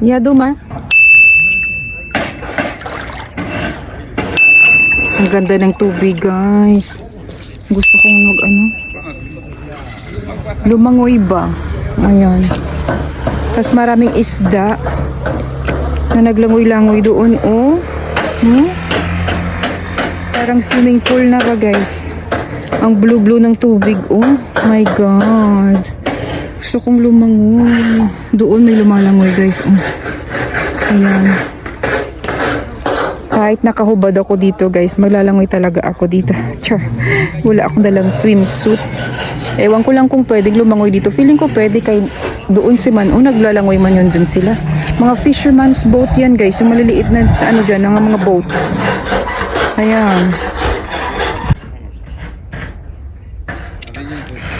Yeah, Dumar. Ang ganda ng tubig, guys. Gusto kong mag ano. Lumangoy ba? Ayan. Tapos maraming isda na naglangoy-langoy doon, oh. Hmm? Parang swimming pool na ba, guys? Ang blue-blue ng tubig, oh. My God. Gusto kong lumangoy. Doon may lumalangoy, guys, oh. Ayan. Kahit nakahubad ako dito, guys, maglalangoy talaga ako dito. Char. Wala akong dalang swimsuit. Ewan ko lang kung pwedeng lumangoy dito. Feeling ko pwede kay doon si man. O, naglalangoy man yun dun sila. Mga fisherman's boat yan, guys. Yung maliliit na, ano dyan, mga mga boat. Ayan. Yes,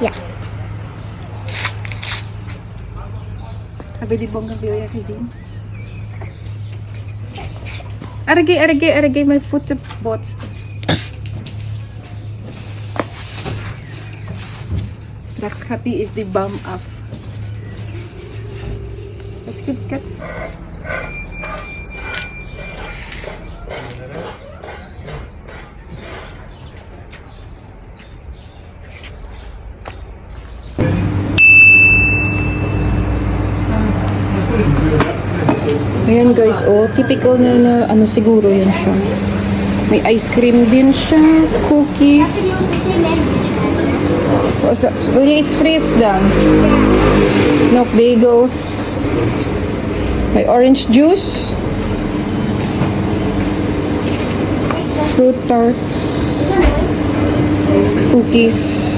Ja. Heb je die bougainvillea gezien? Erge, erge, erge, mijn voeten botst. Straks gaat die is die bam af. Is goed, skat? Ayan guys, oh, typical na, na ano siguro yan siya. May ice cream din siya, cookies. Oh, so, well, it's freeze dan. No bagels. May orange juice. Fruit tarts. Cookies.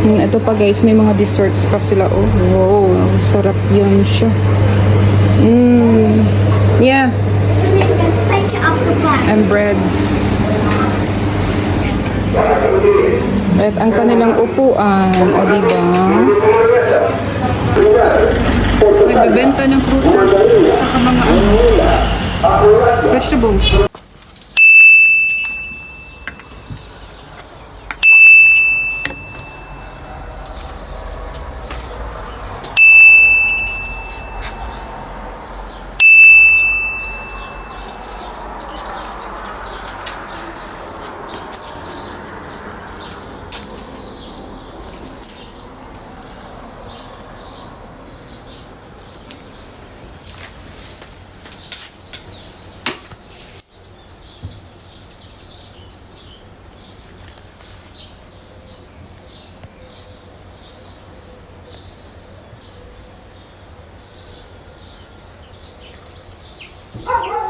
Hmm, ito pa guys, may mga desserts pa sila. Oh, wow, sarap yan siya. Mm. Yeah, and breads. At ang kanilang upuan, o diba? Nagbebenta ng prutas, saka mga ano, vegetables. Oh,